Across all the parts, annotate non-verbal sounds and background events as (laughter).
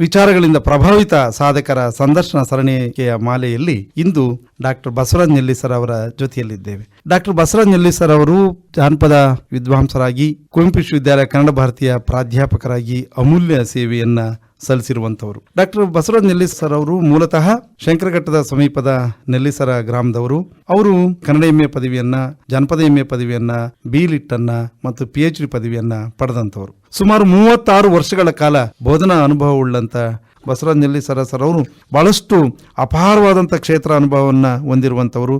ವಿಚಾರಗಳಿಂದ ಪ್ರಭಾವಿತ ಸಾಧಕರ ಸಂದರ್ಶನ ಸರಣಿಕೆಯ ಮಾಲೆಯಲ್ಲಿ ಇಂದು ಡಾಕ್ಟರ್ ಬಸವರಾಜ್ ನೆಲ್ಲಿಸರ್ ಅವರ ಜೊತೆಯಲ್ಲಿದ್ದೇವೆ. ಡಾಕ್ಟರ್ ಬಸವರಾಜ್ ನೆಲ್ಲಿಸರ್ ಅವರು ಜಾನಪದ ವಿದ್ವಾಂಸರಾಗಿ ಕುವೆಂಪು ವಿಶ್ವವಿದ್ಯಾಲಯ ಕನ್ನಡ ಭಾರತೀಯ ಪ್ರಾಧ್ಯಾಪಕರಾಗಿ ಅಮೂಲ್ಯ ಸೇವೆಯನ್ನ ಸಲ್ಲಿಸಿರುವಂತವರು ಡಾಕ್ಟರ್ ಬಸವರಾಜ್ ನೆಲ್ಲಿಸರ್ ಅವರು ಮೂಲತಃ ಶಂಕರಘಟ್ಟದ ಸಮೀಪದ ನೆಲ್ಲಿಸರ ಗ್ರಾಮದವರು. ಅವರು ಕನ್ನಡ ಎಮ್ಮೆ ಪದವಿಯನ್ನ, ಜನಪದ ಎಮ್ಮೆ ಪದವಿಯನ್ನ, ಬಿ ಲಿಟ್ಟನ್ನ ಮತ್ತು ಪಿ ಎಚ್ ಡಿ ಪದವಿಯನ್ನ ಪಡೆದಂತವರು ಸುಮಾರು ಮೂವತ್ತಾರು ವರ್ಷಗಳ ಕಾಲ ಬೋಧನಾ ಅನುಭವವುಳ್ಳಂತ ಬಸವರಾಜ್ ನೆಲ್ಲಿಸರ ಸರ್ ಅವರು ಬಹಳಷ್ಟು ಅಪಾರವಾದಂಥ ಕ್ಷೇತ್ರ ಅನುಭವವನ್ನು ಹೊಂದಿರುವಂಥವರು.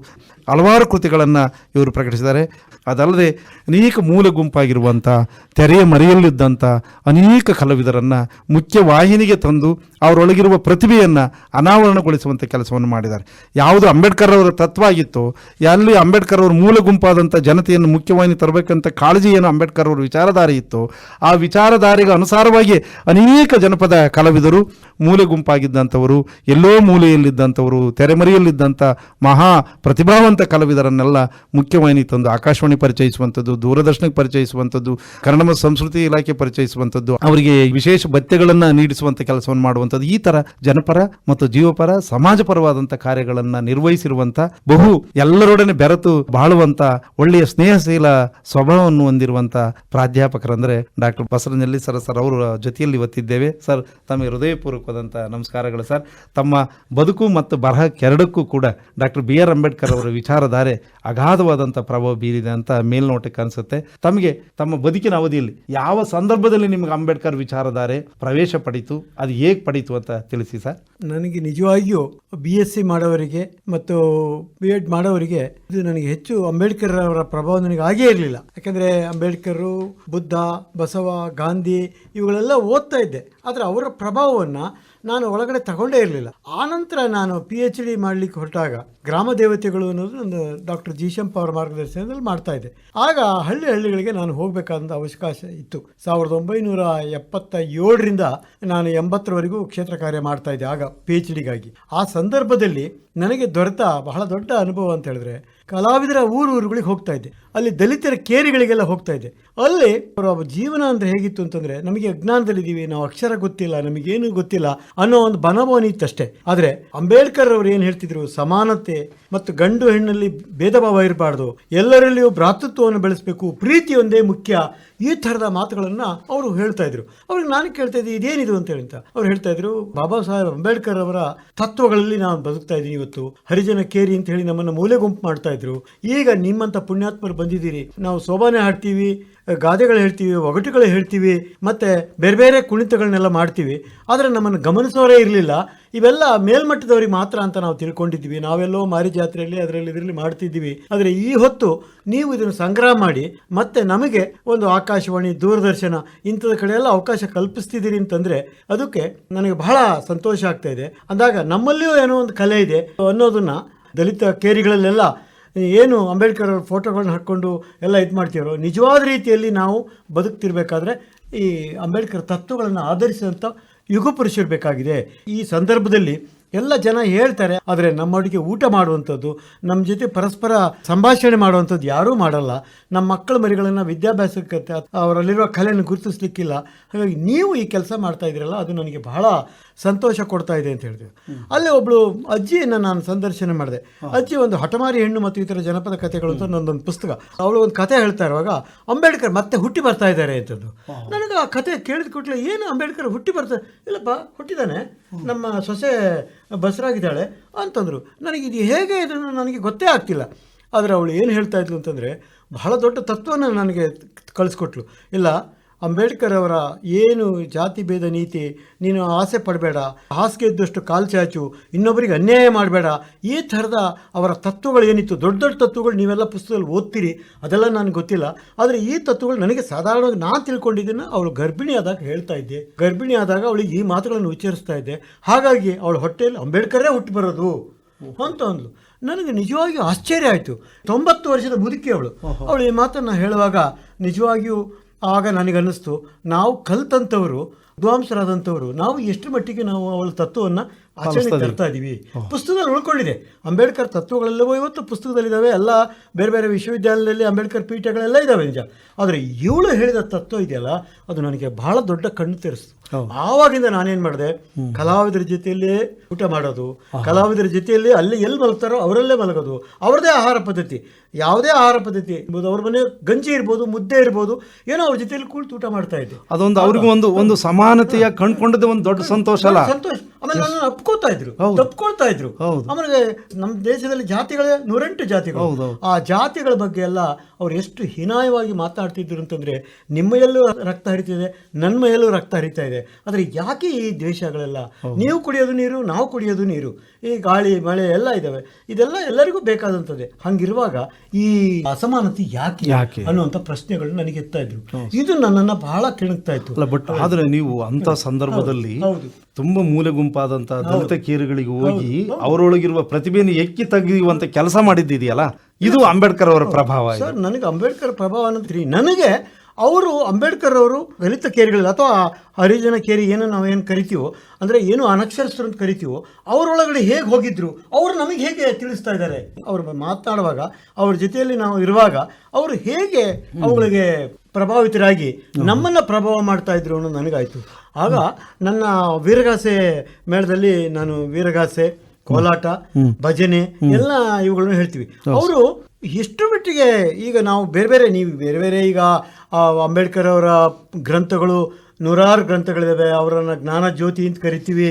ಹಲವಾರು ಕೃತಿಗಳನ್ನು ಇವರು ಪ್ರಕಟಿಸಿದ್ದಾರೆ. ಅದಲ್ಲದೆ ಅನೇಕ ಮೂಲ ಗುಂಪಾಗಿರುವಂಥ ತೆರೆಯ ಮರೆಯಲ್ಲಿದ್ದಂಥ ಅನೇಕ ಕಲಾವಿದರನ್ನು ಮುಖ್ಯ ವಾಹಿನಿಗೆ ತಂದು ಅವರೊಳಗಿರುವ ಪ್ರತಿಭೆಯನ್ನು ಅನಾವರಣಗೊಳಿಸುವಂಥ ಕೆಲಸವನ್ನು ಮಾಡಿದ್ದಾರೆ. ಯಾವುದು ಅಂಬೇಡ್ಕರ್ ಅವರ ತತ್ವ ಆಗಿತ್ತೋ ಎಲ್ಲಿ ಅಂಬೇಡ್ಕರ್ ಅವರ ಮೂಲ ಗುಂಪಾದಂಥ ಜನತೆಯನ್ನು ಮುಖ್ಯವಾಹಿನಿ ತರಬೇಕಂತ ಕಾಳಜಿ ಏನು ಅಂಬೇಡ್ಕರ್ ಅವರ ವಿಚಾರಧಾರೆ ಇತ್ತು, ಆ ವಿಚಾರಧಾರೆಗೆ ಅನುಸಾರವಾಗಿ ಅನೇಕ ಜನಪದ ಕಲಾವಿದರು ಮೂಲೆ ಗುಂಪಾಗಿದ್ದಂಥವರು, ಎಲ್ಲೋ ಮೂಲೆಯಲ್ಲಿದ್ದಂಥವರು ತೆರೆಮರೆಯಲ್ಲಿದ್ದಂಥ ಮಹಾ ಪ್ರತಿಭಾವಂತ ಕಲಾವಿದರನ್ನೆಲ್ಲ ಮುಖ್ಯವಾಹಿನಿ ತಂದು, ಆಕಾಶವಾಣಿ ಪರಿಚಯಿಸುವಂಥದ್ದು, ದೂರದರ್ಶನಕ್ಕೆ ಪರಿಚಯಿಸುವಂಥದ್ದು, ಕನ್ನಡ ಮತ್ತು ಸಂಸ್ಕೃತಿ ಇಲಾಖೆ ಪರಿಚಯಿಸುವಂಥದ್ದು, ಅವರಿಗೆ ವಿಶೇಷ ಭತ್ಯೆಗಳನ್ನು ನೀಡಿಸುವಂಥ ಕೆಲಸವನ್ನು ಮಾಡುವಂಥದ್ದು, ಈ ಥರ ಜನಪರ ಮತ್ತು ಜೀವಪರ, ಸಮಾಜಪರವಾದಂಥ ಕಾರ್ಯಗಳನ್ನು ನಿರ್ವಹಿಸಿರುವಂಥ, ಬಹು ಎಲ್ಲರೊಡನೆ ಬೆರೆತು ಬಾಳುವಂತ ಒಳ್ಳೆಯ ಸ್ನೇಹಶೀಲ ಸ್ವಭಾವವನ್ನು ಹೊಂದಿರುವಂಥ ಪ್ರಾಧ್ಯಾಪಕರಂದರೆ ಡಾಕ್ಟರ್ ಬಸರಂಜಲ್ಲಿ ಸರ್ ಸರ್ ಅವರ ಜೊತೆಯಲ್ಲಿ ಇವತ್ತಿದ್ದೇವೆ. ಸರ್ ತಮಗೆ ಹೃದಯಪೂರ್ವಕವಾದಂಥ ನಮಸ್ಕಾರಗಳು ಸರ್. ತಮ್ಮ ಬದುಕು ಮತ್ತು ಬರಹಕ್ಕೆರಡಕ್ಕೂ ಕೂಡ ಡಾಕ್ಟರ್ ಬಿ ಆರ್ ಅಂಬೇಡ್ಕರ್ ಅವರ ವಿಚಾರಧಾರೆ ಅಗಾಧವಾದಂಥ ಪ್ರಭಾವ ಬೀರಿದೆ ಅಂತ ಮೇಲ್ನೋಟಕ್ಕೆ ಅನಿಸುತ್ತೆ. ತಮಗೆ ತಮ್ಮ ಬದುಕಿನ ಅವಧಿಯಲ್ಲಿ ಯಾವ ಸಂದರ್ಭದಲ್ಲಿ ನಿಮಗೆ ಅಂಬೇಡ್ಕರ್ ವಿಚಾರಧಾರೆ ಪ್ರವೇಶ ಪಡಿತು, ಅದು ಹೇಗೆ ಪಡಿತು ಅಂತ ತಿಳಿಸಿ ಸರ್? ನನಗೆ ನಿಜವಾಗಿಯೂ ಬಿ ಎಸ್ ಸಿ ಮಾಡೋವರಿಗೆ ಮತ್ತು ಬಿ ಎಡ್ ಮಾಡೋವರಿಗೆ ಇದು ನನಗೆ ಹೆಚ್ಚು ಅಂಬೇಡ್ಕರ್ ಅವರ ಪ್ರಭಾವ ನನಗೆ ಆಗೇ ಇರಲಿಲ್ಲ. ಯಾಕಂದ್ರೆ ಅಂಬೇಡ್ಕರು, ಬುದ್ಧ, ಬಸವ, ಗಾಂಧಿ ಇವುಗಳೆಲ್ಲ ಓದ್ತಾ ಇದ್ದೆ. ಆದರೆ ಅವರ ಪ್ರಭಾವವನ್ನು ನಾನು ಒಳಗಡೆ ತಗೊಂಡೇ ಇರಲಿಲ್ಲ. ಆನಂತರ ನಾನು ಪಿ ಎಚ್ ಡಿ ಮಾಡಲಿಕ್ಕೆ ಹೊರಟಾಗ ಗ್ರಾಮ ದೇವತೆಗಳು ಒಂದು ಡಾಕ್ಟರ್ ಜೀಶಂಪ್ ಅವರ ಮಾರ್ಗದರ್ಶನದಲ್ಲಿ ಮಾಡ್ತಾ ಇದ್ದೆ ಆಗ ಹಳ್ಳಿ ಹಳ್ಳಿಗಳಿಗೆ ನಾನು ಹೋಗಬೇಕಾದಂಥ ಅವಕಾಶ ಇತ್ತು. ಸಾವಿರದ ಒಂಬೈನೂರ ಎಪ್ಪತ್ತ ಏಳರಿಂದ ನಾನು ಎಂಬತ್ತರವರೆಗೂ ಕ್ಷೇತ್ರ ಕಾರ್ಯ ಮಾಡ್ತಾ ಇದ್ದೆ, ಆಗ ಪಿ ಎಚ್ ಆ ಸಂದರ್ಭದಲ್ಲಿ ನನಗೆ ದೊರೆತ ಬಹಳ ದೊಡ್ಡ ಅನುಭವ ಅಂತ ಹೇಳಿದ್ರೆ ಕಲಾವಿದರ ಊರು ಊರುಗಳಿಗೆ ಹೋಗ್ತಾ ಇದ್ದೆ. ಅಲ್ಲಿ ದಲಿತರ ಕೇರಿಗಳಿಗೆಲ್ಲ ಹೋಗ್ತಾ ಇದ್ದೆ. ಅಲ್ಲಿ ಅವರ ಜೀವನ ಅಂದ್ರೆ ಹೇಗಿತ್ತು ಅಂತಂದ್ರೆ, ನಮಗೆ ಅಜ್ಞಾನದಲ್ಲಿದ್ದೀವಿ, ನಾವು ಅಕ್ಷರ ಗೊತ್ತಿಲ್ಲ, ನಮಗೇನು ಗೊತ್ತಿಲ್ಲ ಅನ್ನೋ ಒಂದು ಬನಭವನ ಇತ್ತಷ್ಟೇ. ಆದರೆ ಅಂಬೇಡ್ಕರ್ ಅವರು ಏನು ಹೇಳ್ತಿದ್ರು, ಸಮಾನತೆ ಮತ್ತು ಗಂಡು ಹೆಣ್ಣಲ್ಲಿ ಭೇದ ಭಾವ ಇರಬಾರ್ದು. ಎಲ್ಲರಲ್ಲಿಯೂ ಭ್ರಾತೃತ್ವವನ್ನು ಬೆಳೆಸಬೇಕು. ಪ್ರೀತಿಯೊಂದೇ ಮುಖ್ಯ. ಈ ಥರದ ಮಾತುಗಳನ್ನು ಅವರು ಹೇಳ್ತಾ ಇದ್ರು. ಅವ್ರಿಗೆ ನಾನು ಕೇಳ್ತಾ ಇದ್ದೆ, ಇದೇನಿದು ಅಂತ ಹೇಳಿ ಅವ್ರು ಹೇಳ್ತಾ ಇದ್ರು, ಬಾಬಾ ಸಾಹೇಬ್ ಅಂಬೇಡ್ಕರ್ ಅವರ ತತ್ವಗಳಲ್ಲಿ ನಾನು ಬದುಕ್ತಾ ಇದ್ದೀನಿ ಇವತ್ತು. ಹರಿಜನ ಕೇರಿ ಅಂತ ಹೇಳಿ ನಮ್ಮನ್ನು ಮೂಲೆ ಗುಂಪು ಮಾಡ್ತಾ ಇದ್ರು. ಈಗ ನಿಮ್ಮಂಥ ಪುಣ್ಯಾತ್ಮರು ಬಂದಿದ್ದೀರಿ. ನಾವು ಸೋಬಾನೆ ಹಾಡ್ತೀವಿ, ಗಾದೆಗಳು ಹೇಳ್ತೀವಿ, ಒಗಟುಗಳು ಹೇಳ್ತೀವಿ, ಮತ್ತೆ ಬೇರೆ ಬೇರೆ ಕುಣಿತಗಳನ್ನೆಲ್ಲ ಮಾಡ್ತೀವಿ. ಆದರೆ ನಮ್ಮನ್ನು ಗಮನಿಸೋರೇ ಇರಲಿಲ್ಲ. ಇವೆಲ್ಲ ಮೇಲ್ಮಟ್ಟದವರಿಗೆ ಮಾತ್ರ ಅಂತ ನಾವು ತಿಳ್ಕೊಂಡಿದ್ವಿ ನಾವೆಲ್ಲೋ ಮಾರಿ ಜಾತ್ರೆಯಲ್ಲಿ ಅದರಲ್ಲಿ ಇದರಲ್ಲಿ ಮಾಡ್ತಿದ್ದೀವಿ. ಆದರೆ ಈ ಹೊತ್ತು ನೀವು ಇದನ್ನು ಸಂಗ್ರಹ ಮಾಡಿ, ಮತ್ತೆ ನಮಗೆ ಒಂದು ಆಕಾಶವಾಣಿ ದೂರದರ್ಶನ ಇಂಥದ ಕಡೆ ಎಲ್ಲ ಅವಕಾಶ ಕಲ್ಪಿಸ್ತಿದ್ದೀರಿ ಅಂತಂದರೆ ಅದಕ್ಕೆ ನನಗೆ ಬಹಳ ಸಂತೋಷ ಆಗ್ತಾ ಇದೆ. ಅಂದಾಗ ನಮ್ಮಲ್ಲಿಯೂ ಏನೋ ಒಂದು ಕಲೆ ಇದೆ ಅನ್ನೋದನ್ನು ದಲಿತ ಕೇರಿಗಳಲ್ಲೆಲ್ಲ ಏನು ಅಂಬೇಡ್ಕರ್ ಅವ್ರ ಫೋಟೋಗಳನ್ನ ಹಾಕ್ಕೊಂಡು ಎಲ್ಲ ಇದು ಮಾಡ್ತೀವೋ ನಿಜವಾದ ರೀತಿಯಲ್ಲಿ ನಾವು ಬದುಕ್ತಿರ್ಬೇಕಾದ್ರೆ ಈ ಅಂಬೇಡ್ಕರ್ ತತ್ವಗಳನ್ನು ಆಧರಿಸಿದಂಥ ಯುಗ ಪುರುಷರು ಈ ಸಂದರ್ಭದಲ್ಲಿ ಎಲ್ಲ ಜನ ಹೇಳ್ತಾರೆ ಆದರೆ ನಮ್ಮ ಅಡುಗೆ ಊಟ ಮಾಡುವಂಥದ್ದು ನಮ್ಮ ಜೊತೆ ಪರಸ್ಪರ ಸಂಭಾಷಣೆ ಮಾಡುವಂಥದ್ದು ಯಾರೂ ಮಾಡಲ್ಲ. ನಮ್ಮ ಮಕ್ಕಳ ಮರಿಗಳನ್ನು ವಿದ್ಯಾಭ್ಯಾಸಕ್ಕೆ ಅವರಲ್ಲಿರುವ ಕಲೆಯನ್ನು ಗುರುತಿಸ್ಲಿಕ್ಕಿಲ್ಲ. ಹಾಗಾಗಿ ನೀವು ಈ ಕೆಲಸ ಮಾಡ್ತಾ ಇದ್ದೀರಲ್ಲ ಅದು ನನಗೆ ಬಹಳ ಸಂತೋಷ ಕೊಡ್ತಾ ಇದೆ ಅಂತ ಹೇಳ್ತೀವಿ. ಅಲ್ಲೇ ಒಬ್ಳು ಅಜ್ಜಿಯನ್ನು ನಾನು ಸಂದರ್ಶನ ಮಾಡಿದೆ. ಅಜ್ಜಿ ಒಂದು ಹಠಮಾರಿ ಹೆಣ್ಣು ಮತ್ತು ಇತರ ಜನಪದ ಕಥೆಗಳು ಅಂತ ನನ್ನೊಂದು ಪುಸ್ತಕ. ಅವಳು ಒಂದು ಕಥೆ ಹೇಳ್ತಾ ಇರುವಾಗ ಅಂಬೇಡ್ಕರ್ ಮತ್ತೆ ಹುಟ್ಟಿ ಬರ್ತಾ ಇದ್ದಾರೆ ಅಂತದ್ದು. ನನಗೆ ಆ ಕಥೆ ಕೇಳಿದ ಕೂಡಲೇ ಏನು ಅಂಬೇಡ್ಕರ್ ಹುಟ್ಟಿ ಬರ್ತಾ ಇಲ್ಲಪ್ಪ ಹುಟ್ಟಿದಾನೆ ನಮ್ಮ ಸೊಸೆ ಬಸರಾಗಿದ್ದಾಳೆ ಅಂತಂದರು. ನನಗೆ ಇದು ಹೇಗೆ ಇದನ್ನು ನನಗೆ ಗೊತ್ತೇ ಆಗ್ತಿಲ್ಲ. ಆದರೆ ಅವಳು ಏನು ಹೇಳ್ತಾ ಇದ್ಲು ಅಂತಂದರೆ, ಬಹಳ ದೊಡ್ಡ ತತ್ವನ ನನಗೆ ಕಳಿಸ್ಕೊಟ್ಲು. ಇಲ್ಲ ಅಂಬೇಡ್ಕರ್ ಅವರ ಏನು ಜಾತಿ ಭೇದ ನೀತಿ ನೀನು ಆಸೆ ಪಡಬೇಡ ಹಾಸಿಗೆ ಇದ್ದಷ್ಟು ಕಾಲು ಚಾಚು ಇನ್ನೊಬ್ಬರಿಗೆ ಅನ್ಯಾಯ ಮಾಡಬೇಡ. ಈ ಥರದ ಅವರ ತತ್ವಗಳು ಏನಿತ್ತು? ದೊಡ್ಡ ದೊಡ್ಡ ತತ್ವಗಳು ನೀವೆಲ್ಲ ಪುಸ್ತಕದಲ್ಲಿ ಓದ್ತೀರಿ ಅದೆಲ್ಲ ನನಗೆ ಗೊತ್ತಿಲ್ಲ. ಆದರೆ ಈ ತತ್ವಗಳು ನನಗೆ ಸಾಧಾರಣವಾಗಿ ನಾನು ತಿಳ್ಕೊಂಡಿದ್ದನ್ನು ಅವಳು ಗರ್ಭಿಣಿ ಆದಾಗ ಹೇಳ್ತಾ ಇದ್ದೆ. ಗರ್ಭಿಣಿ ಆದಾಗ ಅವಳಿಗೆ ಈ ಮಾತುಗಳನ್ನು ಉಚ್ಚರಿಸ್ತಾ ಇದ್ದೆ. ಹಾಗಾಗಿ ಅವಳ ಹೊಟ್ಟೆಯಲ್ಲಿ ಅಂಬೇಡ್ಕರೇ ಹುಟ್ಟು ಬರೋದು ಅಂತ ಅಂದ್ಲು. ನನಗೆ ನಿಜವಾಗಿಯೂ ಆಶ್ಚರ್ಯ ಆಯಿತು. ತೊಂಬತ್ತು ವರ್ಷದ ಮುದುಕಿ ಅವಳು. ಅವಳು ಈ ಮಾತನ್ನು ಹೇಳುವಾಗ ನಿಜವಾಗಿಯೂ ಆಗ ನನಗನ್ನಿಸ್ತು ನಾವು ಕಲ್ತಂಥವರು ವಿದ್ವಾಂಸರಾದಂಥವರು ನಾವು ಎಷ್ಟು ಮಟ್ಟಿಗೆ ನಾವು ಅವಳ ತತ್ವವನ್ನು ಆಚರಣೆ ತರ್ತಾ ಇದ್ದೀವಿ ಪುಸ್ತಕದಲ್ಲಿ ಉಳ್ಕೊಂಡಿದೆ. ಅಂಬೇಡ್ಕರ್ ತತ್ವಗಳೆಲ್ಲವೂ ಇವತ್ತು ಪುಸ್ತಕದಲ್ಲಿದ್ದಾವೆ ಎಲ್ಲ ಬೇರೆ ಬೇರೆ ವಿಶ್ವವಿದ್ಯಾಲಯದಲ್ಲಿ ಅಂಬೇಡ್ಕರ್ ಪೀಠಗಳೆಲ್ಲ ಇದ್ದಾವೆ ನಿಜ. ಆದರೆ ಇವಳು ಹೇಳಿದ ತತ್ವ ಇದೆಯಲ್ಲ ಅದು ನನಗೆ ಬಹಳ ದೊಡ್ಡ ಕಣ್ಣು ತೆರೆಸ್ತು. ಆವಾಗಿಂದ ನಾನೇನು ಮಾಡಿದೆ? ಕಲಾವಿದರ ಜೊತೆಯಲ್ಲೇ ಊಟ ಮಾಡೋದು ಕಲಾವಿದರ ಜೊತೆಯಲ್ಲಿ ಅಲ್ಲಿ ಎಲ್ಲಿ ಮಲಗ್ತಾರೋ ಅವರಲ್ಲೇ ಮಲಗೋದು. ಅವ್ರದೇ ಆಹಾರ ಪದ್ಧತಿ. ಯಾವುದೇ ಆಹಾರ ಪದ್ಧತಿ ಇರ್ಬೋದು ಅವ್ರ ಮನೆ ಗಂಜಿ ಇರ್ಬೋದು ಮುದ್ದೆ ಇರ್ಬೋದು ಏನೋ ಅವ್ರ ಜೊತೆಯಲ್ಲಿ ಕುಳಿತು ಊಟ ಮಾಡ್ತಾ ಇದ್ದೆ. ಅದೊಂದು ಅವ್ರಿಗೂ ಒಂದು ಒಂದು ಸಮಾನತೆಯ ಕಂಡ್ಕೊಂಡದ್ದು ಒಂದು ದೊಡ್ಡ ಸಂತೋಷ ಅಲ್ಲ? ಸಂತೋಷ. ಆಮೇಲೆ ನನ್ನ ಅಪ್ಕೋತಾ ಇದ್ರು. ತಪ್ಕೊಳ್ತಾ ಇದ್ರು. ಆಮೇಲೆ ನಮ್ಮ ದೇಶದಲ್ಲಿ ಜಾತಿಗಳೇ ನೂರೆಂಟು ಜಾತಿಗಳು. ಆ ಜಾತಿಗಳ ಬಗ್ಗೆ ಎಲ್ಲ ಅವ್ರು ಎಷ್ಟು ಹೀನಾಯವಾಗಿ ಮಾತಾಡ್ತಿದ್ರು ಅಂತಂದ್ರೆ ನಿಮ್ಮ ಎಲ್ಲೂ ರಕ್ತ ಹರಿತಿದೆ ನನ್ನ ಮೈಯಲ್ಲೂ ರಕ್ತ ಹರಿತಾ ಇದೆ. ಆದರೆ ಯಾಕೆ ಈ ದ್ವೇಷಗಳೆಲ್ಲ ನೀವು ಕುಡಿಯೋದು ನೀರು ನಾವು ಕುಡಿಯೋದು ನೀರು. ಈ ಗಾಳಿ ಮಳೆ ಎಲ್ಲ ಇದಾವೆ. ಇದೆಲ್ಲ ಎಲ್ಲರಿಗೂ ಬೇಕಾದಂಥದ್ದೇ ಹಂಗಿರುವಾಗ ಈ ಅಸಮಾನತೆ ಯಾಕೆ ಯಾಕೆ? ಅನ್ನುವಂಥ ಪ್ರಶ್ನೆಗಳು ನನಗೆ ಎತ್ತಾ ಇದ್ರು. ಇದು ನನ್ನನ್ನು ಬಹಳ ಕೆಣಕ್ತಾ ಇತ್ತು. ಅಲ್ಲ ಬಟ್ ಆದರೆ ನೀವು ಅಂತ ಸಂದರ್ಭದಲ್ಲಿ. ತುಂಬಾ ಮೂಲೆ ಗುಂಪಾದಂತಹ ದಲಿತ ಕೇರುಗಳಿಗೆ ಹೋಗಿ ಅವರೊಳಗಿರುವ ಪ್ರತಿಭೆಯನ್ನು ಎಕ್ಕಿ ತೆಗೆಯುವಂತ ಕೆಲಸ ಮಾಡಿದ್ದಿದೆಯಲ್ಲ? ಇದು ಅಂಬೇಡ್ಕರ್ ಅವರ ಪ್ರಭಾವ. ಸರ್ ನನಗೆ ಅಂಬೇಡ್ಕರ್ ಪ್ರಭಾವ ಅನ್ನೋದ್ರಿ. ನನಗೆ ಅವರು ಅಂಬೇಡ್ಕರ್ ಅವರು ದಲಿತ ಕೇರಿಗಳಲ್ಲಿ ಅಥವಾ ಹರಿಜನ ಕೇರಿ ಏನು ನಾವು ಏನು ಕರಿತೀವೋ ಅಂದರೆ ಏನು ಅನಕ್ಷರಸ್ಥರು ಅಂತ ಕರಿತೀವೋ ಅವರೊಳಗಡೆ ಹೇಗೆ ಹೋಗಿದ್ರು ಅವರು ನಮಗೆ ಹೇಗೆ ತಿಳಿಸ್ತಾ ಇದ್ದಾರೆ? ಅವರು ಮಾತನಾಡುವಾಗ ಅವ್ರ ಜೊತೆಯಲ್ಲಿ ನಾವು ಇರುವಾಗ ಅವರು ಹೇಗೆ ಅವುಗಳಿಗೆ ಪ್ರಭಾವಿತರಾಗಿ ನಮ್ಮನ್ನ ಪ್ರಭಾವ ಮಾಡ್ತಾ ಇದ್ರು ಅನ್ನೋದು ನನಗಾಯ್ತು. ಆಗ ನನ್ನ ವೀರಗಾಸೆ ಮೇಳದಲ್ಲಿ ನಾನು ವೀರಗಾಸೆ ಕೋಲಾಟ ಭಜನೆ ಎಲ್ಲ ಇವುಗಳನ್ನು ಹೇಳ್ತೀವಿ. ಅವರು ಎಷ್ಟು ಮಟ್ಟಿಗೆ ಈಗ ನಾವು ಬೇರೆ ಬೇರೆ ನೀವು ಬೇರೆ ಬೇರೆ ಈಗ ಅಂಬೇಡ್ಕರ್ ಅವರ ಗ್ರಂಥಗಳು ನೂರಾರು ಗ್ರಂಥಗಳಿದಾವೆ ಅವರನ್ನ ಜ್ಞಾನ ಜ್ಯೋತಿ ಅಂತ ಕರಿತೀವಿ.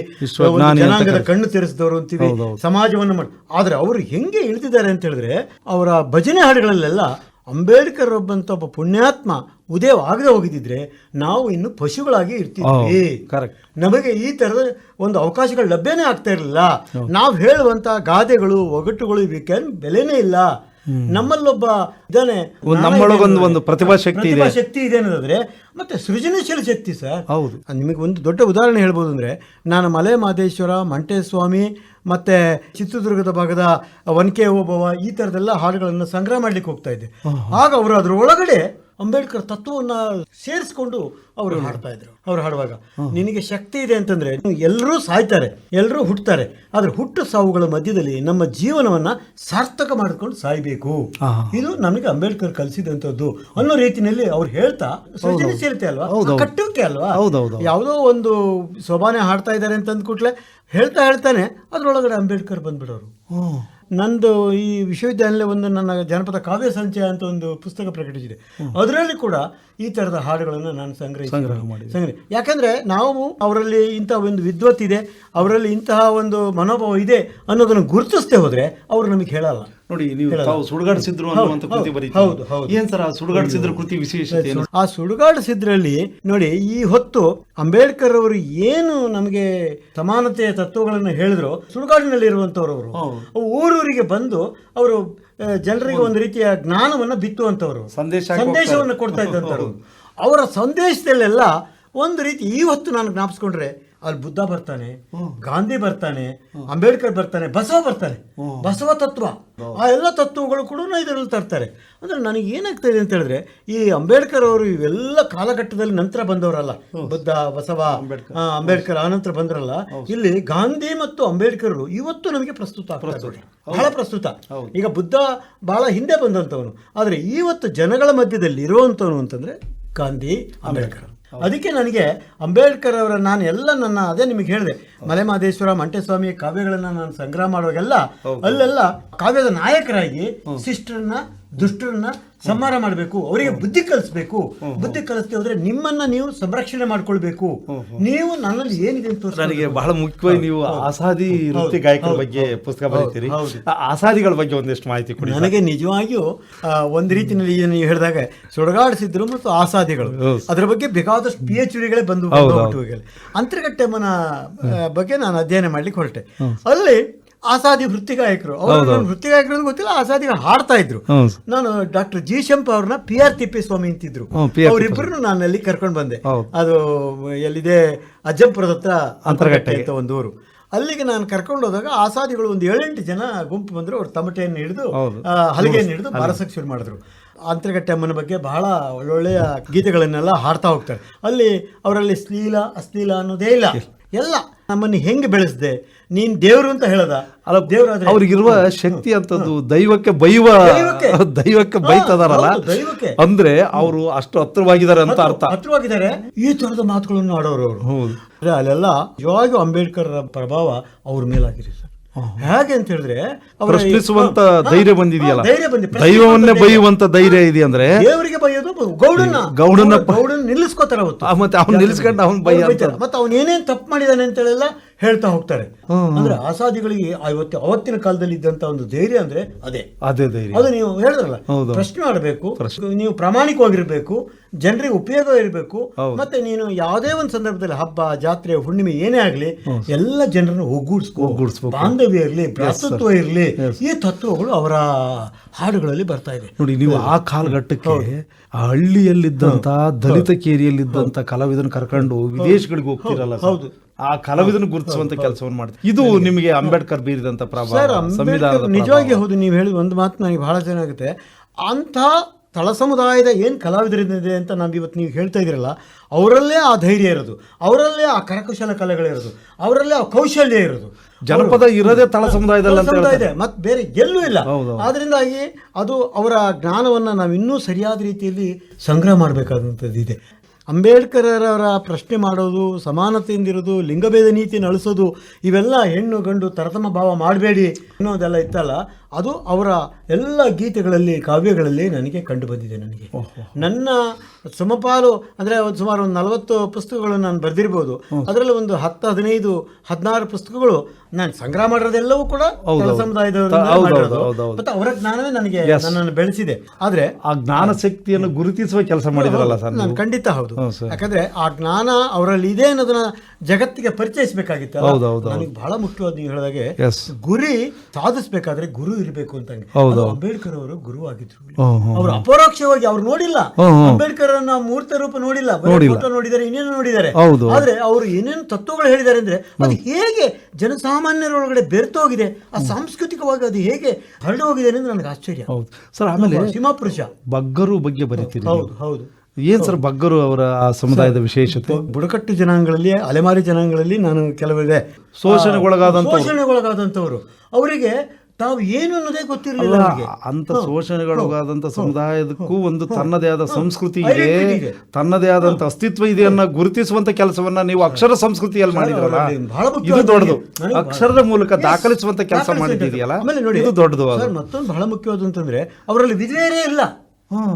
ಜನಾಂಗದ ಕಣ್ಣು ತೆರೆಸಿದವರು ಅಂತೀವಿ. ಸಮಾಜವನ್ನು ಮಾಡಿ ಆದ್ರೆ ಅವರು ಹೆಂಗೆ ಇಳಿದಿದ್ದಾರೆ ಅಂತ ಹೇಳಿದ್ರೆ ಅವರ ಭಜನೆ ಹಾಡುಗಳಲ್ಲೆಲ್ಲ ಅಂಬೇಡ್ಕರ್ ಒಬ್ಬಂತ ಒಬ್ಬ ಪುಣ್ಯಾತ್ಮ ಉದಯವಾಗದೆ ಹೋಗಿದ್ದಿದ್ರೆ ನಾವು ಇನ್ನು ಪಶುಗಳಾಗಿ ಇರ್ತಿದ್ವಿ. ನಮಗೆ ಈ ತರದ ಒಂದು ಅವಕಾಶಗಳು ಲಭ್ಯನೇ ಆಗ್ತಾ ಇರಲಿಲ್ಲ. ನಾವು ಹೇಳುವಂತ ಗಾದೆಗಳು ಒಗಟುಗಳು ಇವಕ್ಕೇನು ಬೆಲೆನೇ ಇಲ್ಲ. ನಮ್ಮಲ್ಲೊಬ್ಬ ಇದಾನೆ ನಮ್ಮೊಳಗೊಂದು ಒಂದು ಪ್ರತಿಭಾ ಶಕ್ತಿ ಇದೆ. ಶಕ್ತಿ ಇದೆ ಅನ್ನೋದಾದ್ರೆ ಮತ್ತೆ ಸೃಜನಶೀಲ ಶಕ್ತಿ ಸರ್. ಹೌದು. ನಿಮಗೆ ಒಂದು ದೊಡ್ಡ ಉದಾಹರಣೆ ಹೇಳ್ಬೋದು ಅಂದ್ರೆ ನಾನು ಮಲೆ ಮಹದೇಶ್ವರ ಮಂಟೇಸ್ವಾಮಿ ಮತ್ತೆ ಚಿತ್ರದುರ್ಗದ ಭಾಗದ ಒನಕೆ ಓಬವ್ವ ಈ ಥರದೆಲ್ಲ ಹಾಡುಗಳನ್ನು ಸಂಗ್ರಹ ಮಾಡ್ಲಿಕ್ಕೆ ಹೋಗ್ತಾ ಇದ್ದೆ. ಆಗ ಅವರು ಅದರ ಒಳಗಡೆ ಅಂಬೇಡ್ಕರ್ ತತ್ವವನ್ನ ಸೇರಿಸ್ಕೊಂಡು ಅವರು ಹಾಡ್ತಾ ಇದ್ರು. ಅವ್ರು ಹಾಡುವಾಗ ನಿನಗೆ ಶಕ್ತಿ ಇದೆ ಅಂತಂದ್ರೆ ಎಲ್ಲರೂ ಸಾಯ್ತಾರೆ ಎಲ್ಲರೂ ಹುಟ್ಟುತ್ತಾರೆ ಆದ್ರೆ ಹುಟ್ಟು ಸಾವುಗಳ ಮಧ್ಯದಲ್ಲಿ ನಮ್ಮ ಜೀವನವನ್ನ ಸಾರ್ಥಕ ಮಾಡಿಕೊಂಡು ಸಾಯ್ಬೇಕು. ಇದು ನಮಗೆ ಅಂಬೇಡ್ಕರ್ ಕಲಿಸಿದಂಥದ್ದು ಅನ್ನೋ ರೀತಿಯಲ್ಲಿ ಅವ್ರು ಹೇಳ್ತಾ ಸೇರುತ್ತೆ ಅಲ್ವಾ? ಕಟ್ಟುವಿಕೆ ಅಲ್ವಾ. ಯಾವುದೋ ಒಂದು ಸೋಬಾನೆ ಹಾಡ್ತಾ ಇದ್ದಾರೆ ಅಂತ ಅಂದ್ಕೂಡ್ಲೆ ಹೇಳ್ತಾ ಹೇಳ್ತಾನೆ ಅದ್ರೊಳಗಡೆ ಅಂಬೇಡ್ಕರ್ ಬಂದ್ಬಿಡೋರು. ನಂದು ಈ ವಿಶ್ವವಿದ್ಯಾನಿಲಯ ಒಂದು ನನ್ನ ಜನಪದ ಕಾವ್ಯ ಸಂಚಯ ಅಂತ ಒಂದು ಪುಸ್ತಕ ಪ್ರಕಟಿಸಿದೆ. ಅದರಲ್ಲಿ ಕೂಡ ಈ ತರದ ಹಾಡುಗಳನ್ನು ನಾನು ಸಂಗ್ರಹಿಸಿ ಸಂಗ್ರಹ ಮಾಡಿ ಸಂಗ್ರಹ ಯಾಕಂದ್ರೆ ನಾವು ಅವರಲ್ಲಿ ಇಂಥ ಒಂದು ವಿದ್ವತ್ ಇದೆ. ಅವರಲ್ಲಿ ಇಂತಹ ಒಂದು ಮನೋಭಾವ ಇದೆ ಅನ್ನೋದನ್ನು ಗುರುತಿಸದೆ ಹೋದ್ರೆ ಅವರು ನಮಗೆ ಹೇಳಲ್ಲ. ನೋಡಿ ನೀವು ತಾವು ಸುಡುಗಾಡಿಸಿದ್ರು ಅನ್ನುವಂತ ಕೃತಿ ಹೌದು, ಹೌದು, ಹೌದು. ಏನ್ ಸರ್ ಆ ಸುಡುಗಾಡಿಸಿದ್ರು ಕೃತಿ ವಿಶೇಷತೆ ಏನು ಆ ಸುಡುಗಾಡಿಸಿದ್ರಲ್ಲಿ ನೋಡಿ ಈ ಹೊತ್ತು ಅಂಬೇಡ್ಕರ್ ಅವರು ಏನು ನಮಗೆ ಸಮಾನತೆಯ ತತ್ವಗಳನ್ನು ಹೇಳಿದ್ರು ಸುಡುಗಾಡಿನಲ್ಲಿ ಇರುವಂತವ್ರು ಅವರು ಊರೂರಿಗೆ ಬಂದು ಅವರು ಆ, ಜನರಿಗೆ ಒಂದು ರೀತಿಯ ಜ್ಞಾನವನ್ನ ಬಿತ್ತುವಂಥವ್ರು. ಸಂದೇಶ ಹಾಕಿ ಸಂದೇಶವನ್ನು ಕೊಡ್ತಾ ಇದ್ದಂಥವ್ರು. ಅವರ ಸಂದೇಶದಲ್ಲೆಲ್ಲ ಒಂದು ರೀತಿ ಈ ಹೊತ್ತು ನಾನು ಜ್ಞಾಪಿಸ್ಕೊಂಡ್ರೆ ಅಲ್ಲಿ ಬುದ್ಧ ಬರ್ತಾನೆ ಗಾಂಧಿ ಬರ್ತಾನೆ ಅಂಬೇಡ್ಕರ್ ಬರ್ತಾನೆ ಬಸವ ಬರ್ತಾನೆ. ಬಸವ ತತ್ವ. ಆ ಎಲ್ಲ ತತ್ವಗಳು ಕೂಡ ಇದರಲ್ಲಿ ತರ್ತಾರೆ. ಅಂದ್ರೆ ನನಗೆ ಏನಾಗ್ತಾ ಇದೆ ಅಂತ ಹೇಳಿದ್ರೆ ಈ ಅಂಬೇಡ್ಕರ್ ಅವರು ಇವೆಲ್ಲ ಕಾಲಘಟ್ಟದಲ್ಲಿ ನಂತರ ಬಂದವರಲ್ಲ. ಬುದ್ಧ ಬಸವ ಆ, ಅಂಬೇಡ್ಕರ್ ಆನಂತರ ಬಂದ್ರಲ್ಲ. ಇಲ್ಲಿ ಗಾಂಧಿ ಮತ್ತು ಅಂಬೇಡ್ಕರ್ ಇವತ್ತು ನಮಗೆ ಪ್ರಸ್ತುತ ಬಹಳ ಪ್ರಸ್ತುತ. ಈಗ ಬುದ್ಧ ಬಹಳ ಹಿಂದೆ ಬಂದಂಥವನು. ಆದರೆ ಇವತ್ತು ಜನಗಳ ಮಧ್ಯದಲ್ಲಿ ಇರುವಂಥವನು ಅಂತಂದ್ರೆ ಗಾಂಧಿ ಅಂಬೇಡ್ಕರ್. ಅದಕ್ಕೆ ನನಗೆ ಅಂಬೇಡ್ಕರ್ ಅವರ ನಾನು ಎಲ್ಲ ನನ್ನ ಅದೇ ನಿಮಗೆ ಹೇಳಿದೆ. ಮಲೆಮಹದೇಶ್ವರ ಮಂಟೆಸ್ವಾಮಿ ಕಾವ್ಯಗಳನ್ನ ನಾನು ಸಂಗ್ರಹ ಮಾಡುವಾಗೆಲ್ಲ ಅಲ್ಲೆಲ್ಲ ಕಾವ್ಯದ ನಾಯಕರಾಗಿ ಸಿಸ್ಟರ್ನ ದುಷ್ಟರನ್ನ ಸಂಹಾರ ಮಾಡಬೇಕು ಅವರಿಗೆ ಬುದ್ಧಿ ಕಲಿಸ್ಬೇಕು. ಬುದ್ಧಿ ಕಲಿಸ್ದೆ ಹೋದ್ರೆ ನಿಮ್ಮನ್ನ ನೀವು ಸಂರಕ್ಷಣೆ ಮಾಡ್ಕೊಳ್ಬೇಕು. ನೀವು ನನ್ನಲ್ಲಿ ಏನಿದೆ ಅಂತ ನನಗೆ ಬಹಳ ಮುಖ್ಯವಾಗಿ ನೀವು ಆಸಾದಿ ನೃತ್ಯ ಗಾಯಕರ ಬಗ್ಗೆ ಪುಸ್ತಕ ಬರೀತೀರಿ. ಆಸಾದಿಗಳ ಬಗ್ಗೆ ಒಂದಿಷ್ಟು ಮಾಹಿತಿ ಕೊಡಿ ನನಗೆ ನಿಜವಾಗಿಯೂ ಒಂದು ರೀತಿಯಲ್ಲಿ ಏನು ನೀವು ಹೇಳಿದಾಗ ಸುಡಗಾಡಿಸಿದ್ರು ಮತ್ತು ಆಸಾದಿಗಳು. ಅದರ ಬಗ್ಗೆ ಬೇಕಾದಷ್ಟು ಪಿ ಎಚ್ ಡಿಗಳೇ ಬಂದು ಅಂತರ್ಗಟ್ಟೆಮ್ಮನ ಬಗ್ಗೆ ನಾನು ಅಧ್ಯಯನ ಮಾಡ್ಲಿಕ್ಕೆ ಹೊರಟೆ. ಅಲ್ಲಿ ಆಸಾದಿ ವೃತ್ತಿಗಾಯಕರು ಅವರು ವೃತ್ತಿಗಾಯಕರು ಅಂತ ಗೊತ್ತಿಲ್ಲ ಆಸಾದಿ ಹಾಡ್ತಾ ಇದ್ರು. ನಾನು ಡಾಕ್ಟರ್ ಜಿ ಶಂಪ ಅವ್ರನ್ನ ಪಿ ಆರ್ ತಿಪ್ಪೇಸ್ವಾಮಿ ಅಂತಿದ್ರು. ಅವರಿಬ್ಬರನ್ನು ನಾನು ಅಲ್ಲಿ ಕರ್ಕೊಂಡು ಬಂದೆ. ಅದು ಎಲ್ಲಿದೆ? ಅಜ್ಜಂಪುರದ ಹತ್ರ ಅಂತರಗಟ್ಟೆ. ಅಂತರಗಟ್ಟೆ ಅಂತ ಒಂದು ಊರು ಅಲ್ಲಿಗೆ ನಾನು ಕರ್ಕೊಂಡು ಹೋದಾಗ ಆಸಾದಿಗಳು ಒಂದು ಏಳೆಂಟು ಜನ ಗುಂಪು ಬಂದರು. ಅವ್ರು ತಮಟೆಯನ್ನು ಹಿಡಿದು ಹಲಗೆಯನ್ನು ಹಿಡಿದು ಬಾರಸಕ್ಕೆ ಶುರು ಮಾಡಿದ್ರು. ಅಂತರಗಟ್ಟೆ ಅಮ್ಮನ ಬಗ್ಗೆ ಬಹಳ ಒಳ್ಳೊಳ್ಳೆಯ ಗೀತೆಗಳನ್ನೆಲ್ಲ ಹಾಡ್ತಾ ಹೋಗ್ತಾರೆ. ಅಲ್ಲಿ ಅವರಲ್ಲಿ ಶ್ಲೀಲ ಅಶ್ಲೀಲ ಅನ್ನೋದೇ ಇಲ್ಲ. ಎಲ್ಲ ನಮ್ಮನ್ನು ಹೆಂಗೆ ಬೆಳೆಸ್ದೆ? ನೀನ್ ದೇವ್ರು ಅಂತ ಹೇಳದ? ಅಲ್ಲ ದೇವ್ರ ಅವ್ರಿಗಿರುವ ಶಕ್ತಿ ಅಂತದ್ದು ದೈವಕ್ಕೆ ಬೈವ ದೈವಕ್ಕೆ. ಬೈತದಾರಲ್ಲ? ದೈವಕ್ಕೆ. ಅಂದ್ರೆ ಅವರು ಅಷ್ಟು ಹತ್ರವಾಗಿದ್ದಾರೆ ಅಂತ ಅರ್ಥ. ಹತ್ರವಾಗಿದ್ದಾರೆ. ಈ ತರದ ಮಾತುಗಳನ್ನು ಆಡೋರು ಅವರು. ಹೌದು. ಅಲ್ಲೆಲ್ಲ ನಿಜವಾಗಿಯೂ ಅಂಬೇಡ್ಕರ್ ಪ್ರಭಾವ ಅವ್ರ ಮೇಲಾಗಿರಿ ಸರ್. ಹೇಗೆ ಅಂತ ಹೇಳಿದ್ರೆ ಪ್ರಶ್ನಿಸುವಂತ ಧೈರ್ಯ ಬಂದಿದೆಯಲ್ಲ. ದೈವವನ್ನೇ ಬೈಯುವಂತ ಧೈರ್ಯ ಇದೆ ಅಂದ್ರೆ ದೇವರಿಗೆ ಬೈಯೋದು ಗೌಡನ್ನ. ನಿಲ್ಲಿಸ್ಕೋತಾರ ಮತ್ತೆ ಅವ್ನು ನಿಲ್ಲಿಸ್ಕೊಂಡು ಅವ್ನು ಬೈಯ ಅಂತ. ಮತ್ತೆ ಅವನು ಏನೇನ್ ತಪ್ಪು ಮಾಡಿದಾನೆ ಅಂತೇಳೆಲ್ಲ ಹೇಳ್ತಾ ಹೋಗ್ತಾರೆ. ಅಂದ್ರೆ ಆಸಾದಿಗಳಿಗೆ ಇವತ್ತು ಅವತ್ತಿನ ಕಾಲದಲ್ಲಿ ಇದ್ದಂತ ಒಂದು ಧೈರ್ಯ ಅಂದ್ರೆ ಅದೇ. ಅದೇ ಧೈರ್ಯ. ಅದು ನೀವು ಹೇಳಿದ್ರಲ್ಲ. ಪ್ರಶ್ನೆ ಮಾಡಬೇಕು ನೀವು ಪ್ರಾಮಾಣಿಕವಾಗಿರ್ಬೇಕು ಜನರಿಗೆ ಉಪಯೋಗ ಇರಬೇಕು ಮತ್ತೆ ನೀನು ಯಾವುದೇ ಒಂದು ಸಂದರ್ಭದಲ್ಲಿ ಹಬ್ಬ ಜಾತ್ರೆ ಹುಣ್ಣಿಮೆ ಏನೇ ಆಗಲಿ ಎಲ್ಲ ಜನರನ್ನು ಒಗ್ಗೂಡಿಸ್ಕೊ ಒಗ್ಗೂಡಿಸ್ಬೇಕು. ಬಾಂಧವ್ಯ ಇರಲಿ ಭ್ರಾತೃತ್ವ ಇರಲಿ ಈ ತತ್ವಗಳು ಅವರ ಹಾಡುಗಳಲ್ಲಿ ಬರ್ತಾ ಇದೆ. ನೋಡಿ ನೀವು ಆ ಕಾಲಘಟ್ಟಕ್ಕೆ ಆ ಹಳ್ಳಿಯಲ್ಲಿದ್ದಂತ ದಲಿತ ಕೇರಿಯಲ್ಲಿದ್ದಂತ ಕಲಾವಿದನ ಕರ್ಕೊಂಡು ವಿದೇಶಗಳಿಗೆ ಹೋಗ್ತಿರಲ್ಲ ಹೌದು. ಆ ಕಲಾವಿದನ ಗುರುತಿಸುವಂತ ಕೆಲಸವನ್ನು ಮಾಡ್ತೀವಿ. ಇದು ನಿಮಗೆ ಅಂಬೇಡ್ಕರ್ ಬೀರಿದಂತ ಪ್ರಭಾವ ಸಂವಿಧಾನ ನಿಜವಾಗಿ ಹೌದು ನೀವು ಹೇಳಿದ ಒಂದು ಮಾತು ನನಗೆ ಬಹಳ ಚೆನ್ನಾಗುತ್ತೆ ಅಂಥ ತಳ ಸಮುದಾಯದ ಏನು ಕಲಾವಿದರಿದೆ ಅಂತ ನಾವು ಇವತ್ತು ನೀವು ಹೇಳ್ತಾ ಇದ್ದೀರಲ್ಲ ಅವರಲ್ಲೇ ಆ ಧೈರ್ಯ ಇರೋದು ಅವರಲ್ಲೇ ಆ ಕರಕುಶಲ ಕಲೆಗಳಿರೋದು ಅವರಲ್ಲೇ ಆ ಕೌಶಲ್ಯ ಇರೋದು. ಜನಪದ ಇರೋದೇ ತಳ ಸಮುದಾಯದಲ್ಲಿ ಅಂತ. ಇದೆ ಮತ್ತೆ ಬೇರೆ ಎಲ್ಲೂ ಇಲ್ಲ. ಆದ್ರಿಂದಾಗಿ ಅದು ಅವರ ಜ್ಞಾನವನ್ನು ನಾವು ಇನ್ನೂ ಸರಿಯಾದ ರೀತಿಯಲ್ಲಿ ಸಂಗ್ರಹ ಮಾಡಬೇಕಾದಂಥದ್ದು ಇದೆ. ಅಂಬೇಡ್ಕರವರ ಪ್ರಶ್ನೆ ಮಾಡೋದು, ಸಮಾನತೆಯಿಂದಿರೋದು, ಲಿಂಗಭೇದ ನೀತಿ ನಡೆಸೋದು ಇವೆಲ್ಲ ಹೆಣ್ಣು ಗಂಡು ತರತಮ ಭಾವ ಮಾಡಬೇಡಿ ಅನ್ನೋದೆಲ್ಲ ಇತ್ತಲ್ಲ ಅದು ಅವರ ಎಲ್ಲ ಗೀತೆಗಳಲ್ಲಿ ಕಾವ್ಯಗಳಲ್ಲಿ ನನಗೆ ಕಂಡು ಬಂದಿದೆ ನನಗೆ ನನ್ನ ಸಮಪಾಲು ಅಂದರೆ ಒಂದು ಸುಮಾರು ಒಂದು ನಲವತ್ತು ಪುಸ್ತಕಗಳನ್ನು ನಾನು ಬರೆದಿರ್ಬೋದು. ಅದರಲ್ಲಿ ಒಂದು ಹತ್ತು ಹದಿನೈದು ಹದಿನಾರು ಪುಸ್ತಕಗಳು ನಾನು ಸಂಗ್ರಹ ಮಾಡಿರೋದೆಲ್ಲವೂ ಕೂಡ ಸಮುದಾಯದ ಹೌದು. ಅವರ ಜ್ಞಾನವೇ ನನಗೆ ನನ್ನನ್ನು ಬೆಳೆಸಿದೆ. ಆದರೆ ಆ ಜ್ಞಾನ ಶಕ್ತಿಯನ್ನು ಗುರುತಿಸುವ ಕೆಲಸ ಮಾಡಿದ್ರಲ್ಲ ಸರ್ ನಾನು ಖಂಡಿತ ಹೌದು. ಯಾಕಂದ್ರೆ ಆ ಜ್ಞಾನ ಅವರಲ್ಲಿ ಇದೆ ಅನ್ನೋದನ್ನ ಜಗತ್ತಿಗೆ ಪರಿಚಯಿಸಬೇಕಾಗಿತ್ತು. ನನಗೆ ಬಹಳ ಮುಖ್ಯವಾದ ನೀವು ಹೇಳಿದಾಗೆ. ಗುರಿ ಸಾಧಿಸಬೇಕಾದ್ರೆ ಗುರು ಇರಬೇಕು ಅಂತ. ಅಂಬೇಡ್ಕರ್ ಅವರು ಗುರು ಆಗಿದ್ರು. ಅವರು ಅಪರೋಕ್ಷವಾಗಿ ಅವ್ರು ನೋಡಿಲ್ಲ. ಅಂಬೇಡ್ಕರ್ ಅನ್ನ ಮೂರ್ತ ರೂಪ ನೋಡಿಲ್ಲ. ಫೋಟೋ ನೋಡಿದ್ದಾರೆ ಇನ್ನೇನು ನೋಡಿದ್ದಾರೆ. ಆದ್ರೆ ಅವರು ಏನೇನು ತತ್ವಗಳು ಹೇಳಿದ್ದಾರೆ ಅಂದ್ರೆ ಅದು ಹೇಗೆ ಜನಸಾಮಾನ್ಯರೊಳಗಡೆ ಬೆರ್ತೋಗಿದೆ ಆ ಸಾಂಸ್ಕೃತಿಕವಾಗಿ ಅದು ಹೇಗೆ ಹರಡಿ ಹೋಗಿದೆ ಅನ್ನೋದು ನನಗೆ ಆಶ್ಚರ್ಯ ಹೌದು ಸರ್ ಆಮೇಲೆ ಸಿಂಹಪುರುಷ ಬಗ್ಗರು ಬಗ್ಗೆ ಬರೀತೀರಿ ಹೌದು ಹೌದು ಏನ್ ಸರ್ ಬಗ್ಗರು ಅವರ ಆ ಸಮುದಾಯದ ವಿಶೇಷತೆ? ಬುಡಕಟ್ಟು ಜನಾಂಗಗಳಲ್ಲಿ ಅಲೆಮಾರಿ ಜನಾಂಗಗಳಲ್ಲಿ ನಾನು ಕೆಲವಿದೆ ಶೋಷಣೆಗೊಳಗಾದಂಥವ್ರು. ಶೋಷಣೆಗೊಳಗಾದಂಥವ್ರು ಅವರಿಗೆ ತಾವು ಏನು ಅನ್ನೋದೇ ಗೊತ್ತಿರಲಿಲ್ಲ ಅಂತ ಶೋಷಣೆಗೊಳಗಾದಂತ ಸಮುದಾಯದಕ್ಕೂ ಒಂದು ತನ್ನದೇ ಆದ ಸಂಸ್ಕೃತಿ ಇದೆ. Identity ಇದೆ. ತನ್ನದೇ ಆದಂತ ಅಸ್ತಿತ್ವ ಇದೆ ಅನ್ನೋ ಗುರುತಿಸುವಂತ ಕೆಲಸವನ್ನ ನೀವು ಅಕ್ಷರ ಸಂಸ್ಕೃತಿಯಲ್ಲಿ ಮಾಡಿದ್ರಲ್ಲ ಇದು ದೊಡ್ಡದು. ನನಗೆ ಬಹಳ- ಅಕ್ಷರದ ಮೂಲಕ ದಾಖಲಿಸುವಂತ ಕೆಲಸ ದಾಖಲಿಸುವಂತ ಅಲ್ಲ? ಆಮೇಲೆ ನೋಡಿ ಇದು ದೊಡ್ಡದು ಅದು. ಸರ್ ಮತ್ತೊಂದು ಬಹಳ ಮುಖ್ಯವಾದಂತಂದ್ರೆ ಅವರಲ್ಲಿ ವಿಜಯರೇ ಇಲ್ಲ.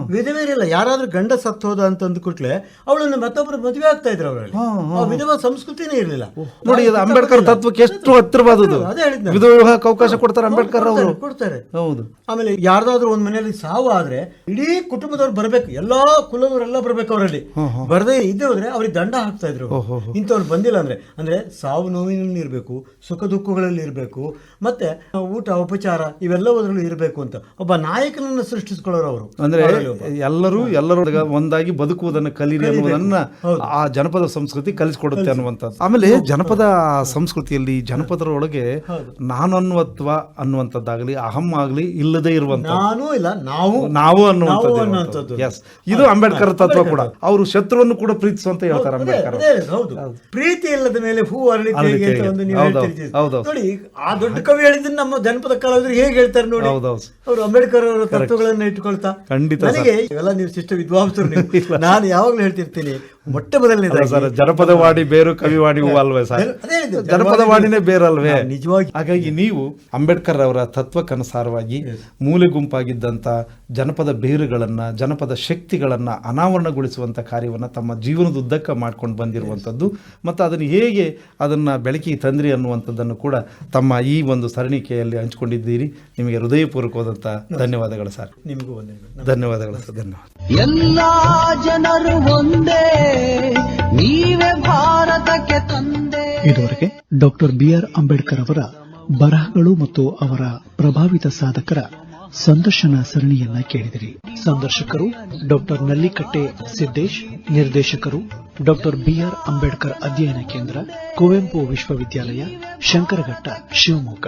ವಿಧವೆಯರೇ ಇಲ್ಲ ಯಾರಾದ್ರೂ ಗಂಡ ಸತ್ತೋದ ಅಂತ ಅಂದ್ಕೊಟ್ಲೆ ಅವಳನ್ನ ಮತ್ತೊಬ್ಬರು ಮದುವೆ ಆಗ್ತಾ ಇದ್ರು ಅವರಲ್ಲಿ. ವಿಧವಾ ಸಂಸ್ಕೃತಿನೇ ಇರಲಿಲ್ಲ. ನೋಡಿ ಇದು ಅಂಬೇಡ್ಕರ್ ತತ್ವಕ್ಕೆ ಎಷ್ಟು ಹತ್ತಿರವಾದದ್ದು. ವಿಧವಾ ವಿವಾಹಕ್ಕೆ ಅವಕಾಶ ಕೊಡ್ತಾರೆ ಅಂಬೇಡ್ಕರ್ ಅವರು. ಕೊಡ್ತಾರೆ, ಹೌದು. ಆಮೇಲೆ ಯಾರ್ದಾದ್ರೂ ಒಂದ್ ಮನೆಯಲ್ಲಿ ಸಾವು ಆದ್ರೆ ಇಡೀ ಕುಟುಂಬದವ್ರು ಬರ್ಬೇಕು ಎಲ್ಲಾ ಕುಲದವರೆಲ್ಲ ಬರ್ಬೇಕು ಅವರಲ್ಲಿ. ಬರದೇ ಇದ್ದೇ ಹೋದ್ರೆ ಅವ್ರಿಗೆ ದಂಡ ಹಾಕ್ತಾ ಇದ್ರು. ಇಂಥವ್ರು ಬಂದಿಲ್ಲ ಅಂದ್ರೆ ಅಂದ್ರೆ ಸಾವು ನೋವಿನಲ್ಲಿ ಇರಬೇಕು ಸುಖ ದುಃಖಗಳಲ್ಲಿ ಇರಬೇಕು ಮತ್ತೆ ಊಟ ಉಪಚಾರ ಇವೆಲ್ಲದರಲ್ಲೂ ಇರಬೇಕು ಅಂತ. ಒಬ್ಬ ನಾಯಕನನ್ನ ಸೃಷ್ಟಿಸ್ಕೊಳ್ಳೋರು ಅವರು. ಅಂದ್ರೆ ಎಲ್ಲರೂ ಎಲ್ಲರೊಳಗ ಒಂದಾಗಿ ಬದುಕುವುದನ್ನು ಕಲೀರಿ ಅನ್ನುವುದನ್ನ ಆ ಜನಪದ ಸಂಸ್ಕೃತಿ ಕಲಿಸ್ಕೊಡುತ್ತೆ ಅನ್ನುವಂಥದ್ದು. ಆಮೇಲೆ ಜನಪದ ಸಂಸ್ಕೃತಿಯಲ್ಲಿ ಜನಪದರೊಳಗೆ ನಾನು ಅನ್ನುವತ್ವ ಅನ್ನುವಂಥದ್ದಾಗಲಿ ಅಹಂ ಆಗಲಿ ಇಲ್ಲದೆ ಇರುವಂತ ಇಲ್ಲ ನಾವು ನಾವು ನಾವು ಅನ್ನುವಂಥದ್ದು. ಎಸ್ ಇದು ಅಂಬೇಡ್ಕರ್ ತತ್ವ ಕೂಡ. ಅವರು ಶತ್ರುವನ್ನು ಕೂಡ ಪ್ರೀತಿಸುವಂತ ಹೇಳ್ತಾರೆ ಅಂಬೇಡ್ಕರ್ ಪ್ರೀತಿ ಇಲ್ಲದ ಮೇಲೆ ಹೂ. ನೋಡಿ ಆ ದೊಡ್ಡ ಕವಿ ಹೇಳಿದ್ದನ್ನ ನಮ್ಮ ಜನಪದ ಕಲಾವಿದರು ಹೇಗೆ ಹೇಳ್ತಾರೆ ನೋಡಿ. ಅವರು ಅಂಬೇಡ್ಕರ್ ಅವರ ತತ್ವಗಳನ್ನ ಇಟ್ಕೊಳ್ತಾ ಖಂಡಿತ. ನನಗೆ ಇವೆಲ್ಲ ನೀವು ಶಿಷ್ಟ ವಿದ್ವಾಂಸರು ನೀವು. (laughs) ನಾನು ಯಾವಾಗಲೂ ಹೇಳ್ತಿರ್ತೀನಿ ಮೊಟ್ಟ ಮೊದಲನೇದಾಗಿ ಸರ್ ಜನಪದವಾಣಿ ಬೇರು ಕವಿವಾಡಿ ಸಾಯ್ ಅಲ್ವೇ ಸರ್? ಜನಪದ ವಾಣಿನೇ ಬೇರಲ್ವೇ? ನಿಜವಾಗಿ ಹಾಗಾಗಿ ನೀವು ಅಂಬೇಡ್ಕರ್ ಅವರ ತತ್ವಕ್ಕನುಸಾರವಾಗಿ ಮೂಲೆ ಗುಂಪಾಗಿದ್ದಂಥ ಜನಪದ ಬೇರುಗಳನ್ನ ಜನಪದ ಶಕ್ತಿಗಳನ್ನ ಅನಾವರಣಗೊಳಿಸುವಂತ ಕಾರ್ಯವನ್ನ ತಮ್ಮ ಜೀವನದ ಜೀವನದುದ್ದಕ್ಕ ಮಾಡ್ಕೊಂಡು ಬಂದಿರುವಂಥದ್ದು. ಮತ್ತು ಅದನ್ನು ಹೇಗೆ ಅದನ್ನ ಬೆಳಕಿಗೆ ತಂದ್ರಿ ಅನ್ನುವಂಥದ್ದನ್ನು ಕೂಡ ತಮ್ಮ ಈ ಒಂದು ಸರಣಿಕೆಯಲ್ಲಿ ಹಂಚಿಕೊಂಡಿದ್ದೀರಿ. ನಿಮಗೆ ಹೃದಯಪೂರ್ವಕವಾದಂಥ ಧನ್ಯವಾದಗಳು ಸರ್. ನಿಮಗೂ ವಂದನೆಗಳು ಧನ್ಯವಾದಗಳು ಸರ್ ಧನ್ಯವಾದ. ಎಲ್ಲ ಜನರು ಒಂದೇ ನೀವೇ ಭಾರತಕ್ಕೆ ತಂದೆ. ಇದುವರೆಗೆ ಡಾಕ್ಟರ್ ಬಿಆರ್ ಅಂಬೇಡ್ಕರ್ ಅವರ ಬರಹಗಳು ಮತ್ತು ಅವರ ಪ್ರಭಾವಿತ ಸಾಧಕರ ಸಂದರ್ಶನ ಸರಣಿಯನ್ನ ಕೇಳಿದಿರಿ. ಸಂದರ್ಶಕರು ಡಾಕ್ಟರ್ ನಲ್ಲಿಕಟ್ಟೆ ಸಿದ್ದೇಶ್, ನಿರ್ದೇಶಕರು ಡಾಕ್ಟರ್ ಬಿಆರ್ ಅಂಬೇಡ್ಕರ್ ಅಧ್ಯಯನ ಕೇಂದ್ರ, ಕುವೆಂಪು ವಿಶ್ವವಿದ್ಯಾಲಯ, ಶಂಕರಘಟ್ಟ ಶಿವಮೊಗ್ಗ.